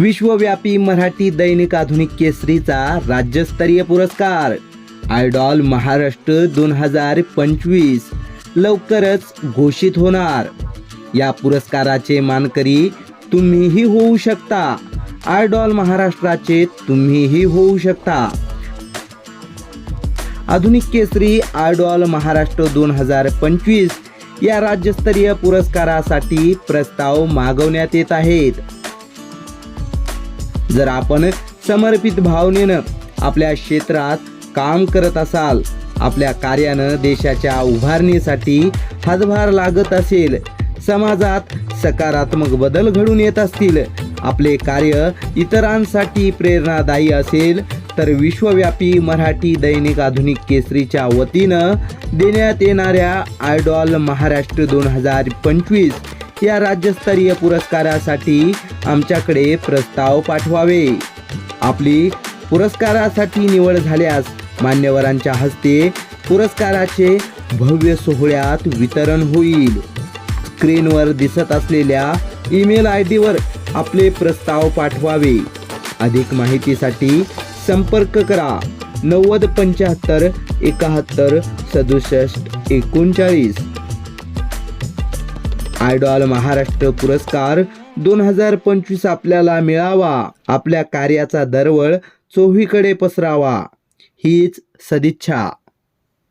विश्वव्यापी मराठी दैनिक आधुनिक केसरीचा राज्यस्तरीय पुरस्कार. आयडॉल महाराष्ट्र दोन हजार पंचवीस लवकरच घोषित होणार. या पुरस्काराचे मानकरी तुम्हीही होऊ शकता. आयडॉल महाराष्ट्राचे तुम्हीही होऊ शकता. आधुनिक केसरी आयडॉल महाराष्ट्र दोन हजार पंचवीस या राज्यस्तरीय पुरस्कारासाठी प्रस्ताव मागवण्यात येत आहेत. जर आपण समर्पित भावनेनं आपल्या क्षेत्रात काम करत असाल आपल्या कार्यानं देशाच्या उभारणीसाठी हातभार लागत असेल समाजात सकारात्मक बदल घडून येत असतील आपले कार्य इतरांसाठी प्रेरणादायी असेल तर विश्वव्यापी मराठी दैनिक आधुनिक केसरीच्या वतीनं देण्यात येणाऱ्या आयडॉल महाराष्ट्र दोन हजार पंचवीस या राज्यस्तरीय पुरस्कारासाठी आमच्याकडे प्रस्ताव पाठवावे. आपली पुरस्कारासाठी निवड झाल्यास मान्यवरांच्या हस्ते पुरस्काराचे भव्य सोहळ्यात वितरण होईल. स्क्रीनवर दिसत असलेल्या ईमेल आय डीवर आपले प्रस्ताव पाठवावे. अधिक माहितीसाठी संपर्क करा. नव्वद पंच्याहत्तर एकाहत्तर सदुसष्ट एकोणचाळीस. आयडॉल महाराष्ट्र पुरस्कार दोन हजार पंचवीस आपल्याला मिळावा. आपल्या कार्याचा दरवळ चोहीकडे पसरावा. हीच सदिच्छा.